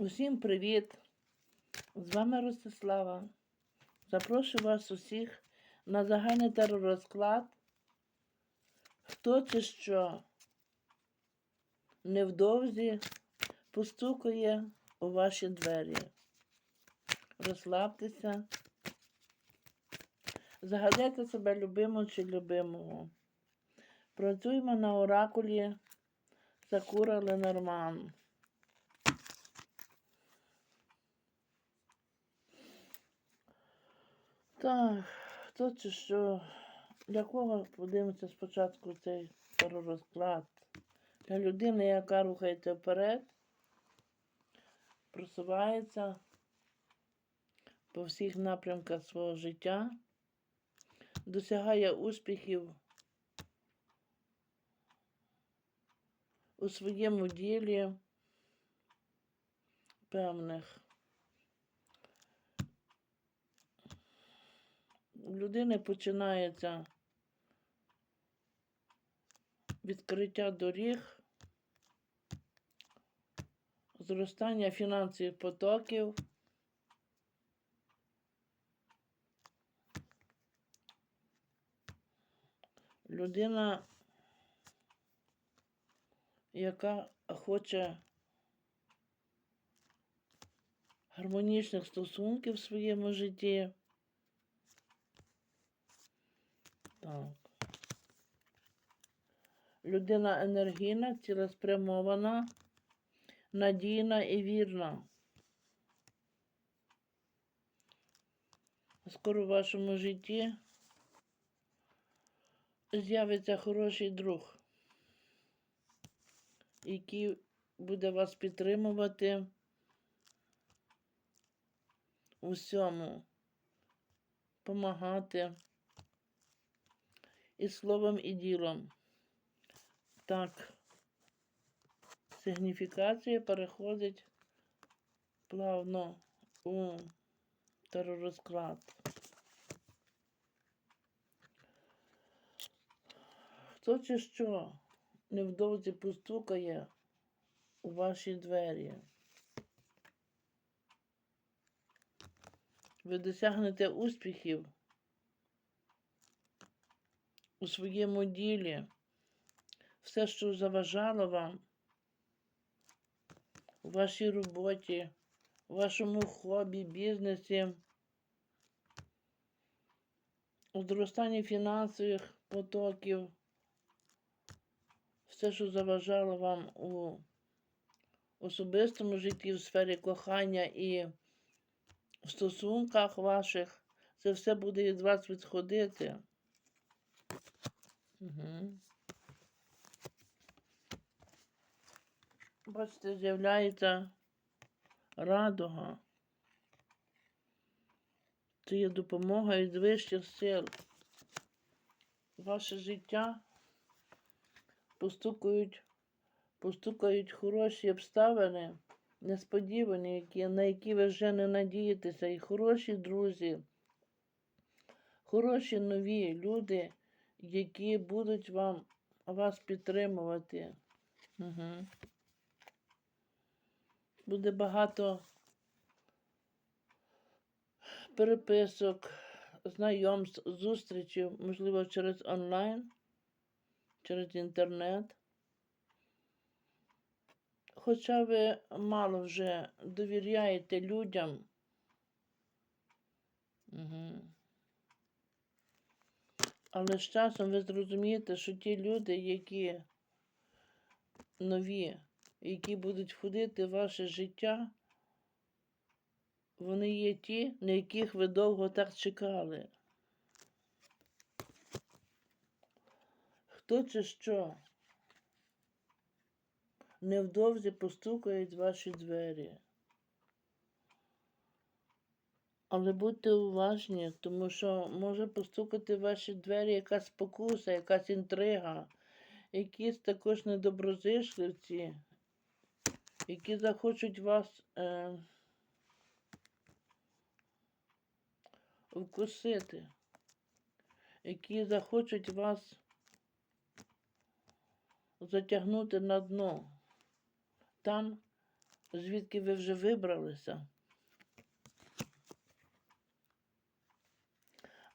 Усім привіт! З вами Ростислава. Запрошую вас усіх на загальний теророзклад. Хто чи що невдовзі постукає у ваші двері. Розслабтеся. Загадайте себе любимого чи любимого. Працюємо на оракулі Сакура Ленорман. Так, хто чи що? Для кого подивимося спочатку цей розклад? Для людини, яка рухається вперед, просувається по всіх напрямках свого життя, досягає успіхів у своєму ділі певних. У людини починається відкриття доріг, зростання фінансових потоків. Людина, яка хоче гармонічних стосунків в своєму житті. Так. Людина енергійна, цілеспрямована, надійна і вірна. Скоро в вашому житті з'явиться хороший друг, який буде вас підтримувати у всьому, помагати і словом, і ділом. Так, сигніфікація переходить плавно у теророзклад. Хто чи що невдовзі постукає у ваші двері? Ви досягнете успіхів у своєму ділі, все, що заважало вам у вашій роботі, у вашому хобі, бізнесі, у зростанні фінансових потоків, все, що заважало вам у особистому житті, в сфері кохання і в стосунках ваших, це все буде від вас відходити. Угу. Бачите, з'являється радуга. Це є допомога від вищих сил. Ваше життя постукають, постукають хороші обставини, несподівані, які, на які ви вже не надієтеся, і хороші друзі, хороші нові люди які будуть вам вас підтримувати. Угу. Буде багато переписок, знайомств, зустрічей, можливо, через онлайн, через інтернет. Хоча ви мало вже довіряєте людям. Угу. Але з часом ви зрозумієте, що ті люди, які нові, які будуть входити в ваше життя, вони є ті, на яких ви довго так чекали. Хто чи що невдовзі постукають ваші двері. Але будьте уважні, тому що може постукати в ваші двері якась спокуса, якась інтрига, якісь також недоброзичливці, які захочуть вас е, вкусити, які захочуть вас затягнути на дно. Там, звідки ви вже вибралися.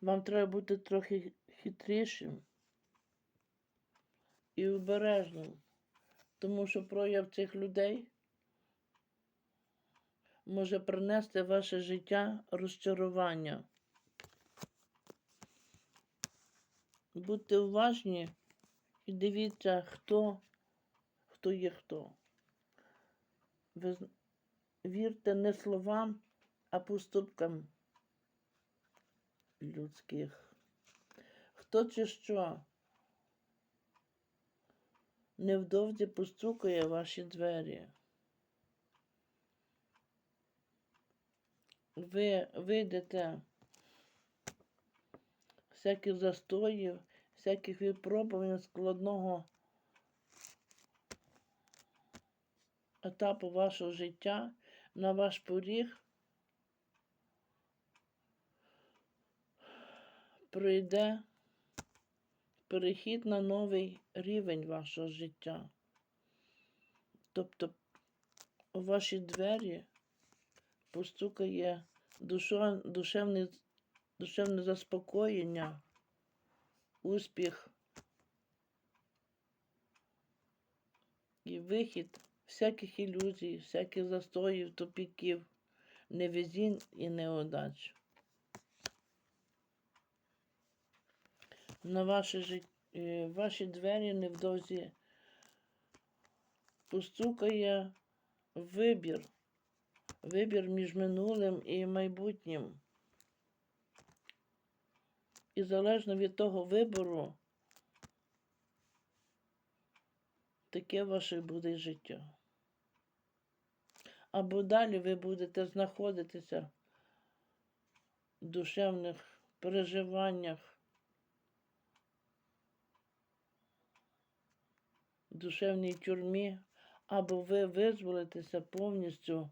Вам треба бути трохи хитрішим і обережним, тому що прояв цих людей може принести ваше життя розчарування. Будьте уважні і дивіться, хто, хто є хто. Ви вірте не словам, а поступкам людських. Хто чи що невдовзі постукає ваші двері. Ви вийдете всяких застоїв, всяких випробувань складного етапу вашого життя на ваш поріг прийде перехід на новий рівень вашого життя. Тобто у ваші двері постукає душо, душевне, душевне заспокоєння, успіх і вихід всяких ілюзій, всяких застоїв, тупіків, невезінь і неудач. На ваші, жит... е, ваші двері невдовзі постукає вибір. Вибір між минулим і майбутнім. І залежно від того вибору, таке ваше буде життя. Або далі ви будете знаходитися в душевних переживаннях, душевній тюрмі, або ви визволитеся повністю,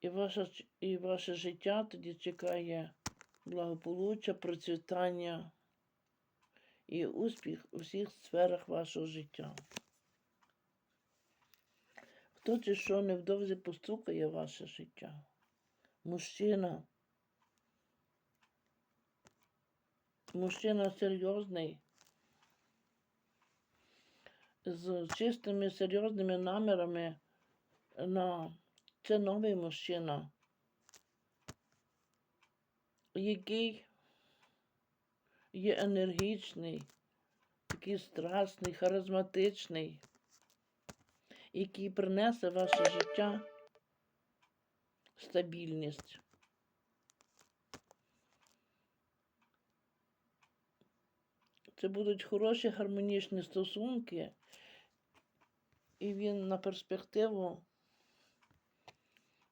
і ваше, і ваше життя тоді чекає благополуччя, процвітання і успіх у всіх сферах вашого життя. Хто чи що невдовзі постукає ваше життя? Мужчина. Мужчина серйозний, з чистими серйозними намірами на це новий мужчина, який є енергічний, такий страсний, харизматичний, який принесе в ваше життя стабільність. Це будуть хороші гармонічні стосунки, і він на перспективу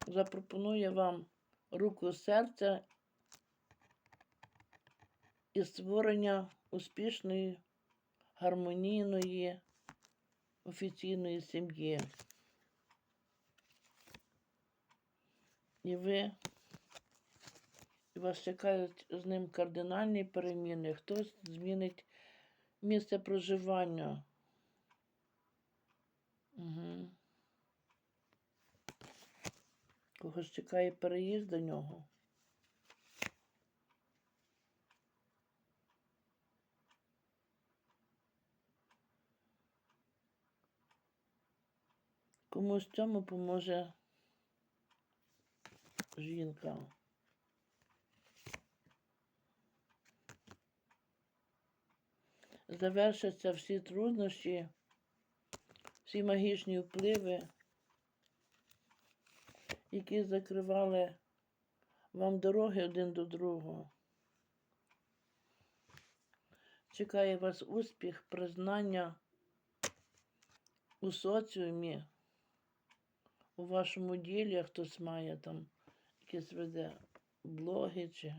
запропонує вам руку серця і створення успішної, гармонійної, офіційної сім'ї. І ви і вас чекають з ним кардинальні переміни. Хтось змінить місце проживання. Угу. Когось чекає переїзд до нього. Комусь цьому поможе жінка. Завершаться всі труднощі, всі магічні впливи, які закривали вам дороги один до другого. Чекає вас успіх, признання у соціумі, у вашому ділі, хтось має там якісь веде блоги чи,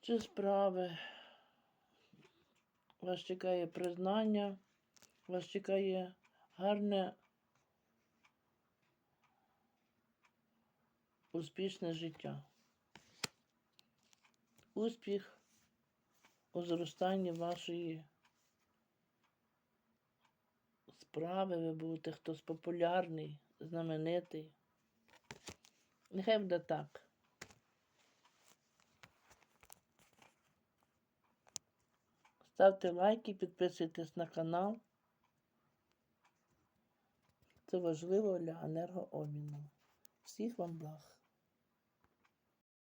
чи справи. Вас чекає признання, вас чекає гарне, успішне життя. Успіх у зростанні вашої справи, ви будете хтось популярний, знаменитий. Нехай буде так. Ставте лайки, підписуйтесь на канал. Це важливо для енергообміну. Всіх вам благ.